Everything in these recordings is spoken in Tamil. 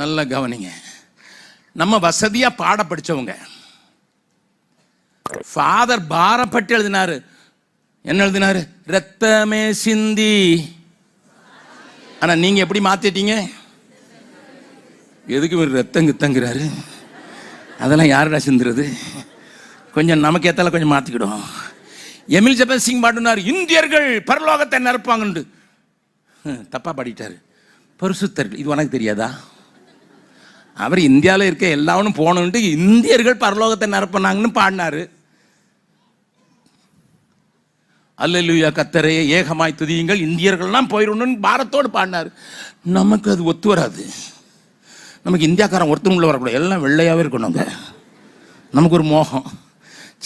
நல்லா கவனிங்க. நம்ம வசதியாக பாட படிச்சவங்க. ஃபாதர் பாரப்பட்டு எழுதினாரு. என்ன எழுதினாரு? ரத்தமே சிந்தி. ஆனால் நீங்கள் எப்படி மாற்றிட்டீங்க எதுக்கு ஒரு ரத்தம் கித்தங்கிறாரு? அதெல்லாம் யாருடா சிந்துறது? கொஞ்சம் நமக்கு ஏத்தால கொஞ்சம் மாற்றிக்கிடும் எமில் ஜபன் சிங் பாடினார் இந்தியர்கள் பரலோகத்தை நிரப்பாங்கண்டு தப்பாக பாடிட்டார் பாடிட்டாரு. பரிசுத்தர்கள். இது உனக்கு தெரியாதா? அவர் இந்தியாவில் இருக்க எல்லாவனும் போகணுன்ட்டு இந்தியர்கள் பரலோகத்தை நிரப்பினாங்கன்னு பாடினாரு. அல்லேலூயா கத்தரையை ஏகமாய் துதியுங்கள். இந்தியர்கள்லாம் போயிடணும்னு பாரத்தோடு பாடினார். நமக்கு அது ஒத்து வராது. நமக்கு இந்தியாக்காரன் ஒருத்தரும் உள்ள வரக்கூடாது. எல்லாம் வெள்ளையாகவே இருக்கணுங்க நமக்கு ஒரு மோகம்.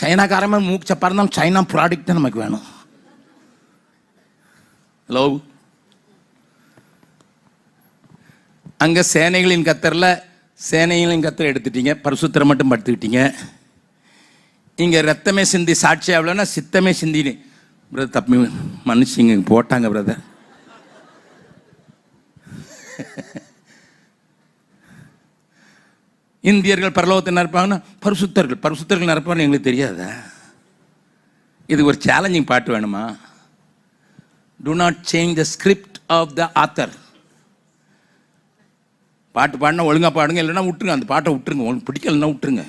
சைனாக்காரன் மூக்கு சப்பா சைனா ப்ராடக்ட் தான் நமக்கு வேணும். ஹலோ அங்கே சேனைகளின் கத்தரில் சேனைகளின் கத்தரை எடுத்துட்டீங்க பரிசுத்தரை மட்டும் படுத்துக்கிட்டீங்க. இங்கே ரத்தமே சிந்தி சாட்சி ஆகலன்னா சித்தமே சிந்தினு. பிரதர் தப்பி மன்னிச்சிங்க போட்டாங்க பிரதர் இந்தியர்கள் பரலோகத்தை நிரப்பாங்கன்னா பரிசுத்தர்கள். பரிசுத்தர்கள் நிரப்பான்னு எங்களுக்கு தெரியாதா? இது ஒரு சேலஞ்சிங் பாட்டு வேணுமா? Do not change the script of the author பாட்டு பாடினா ஒழுங்காக பாடுங்க இல்லைன்னா விட்டுருங்க. அந்த பாட்டை விட்டுருங்க. உங்களுக்கு பிடிக்கலன்னா விட்டுருங்க.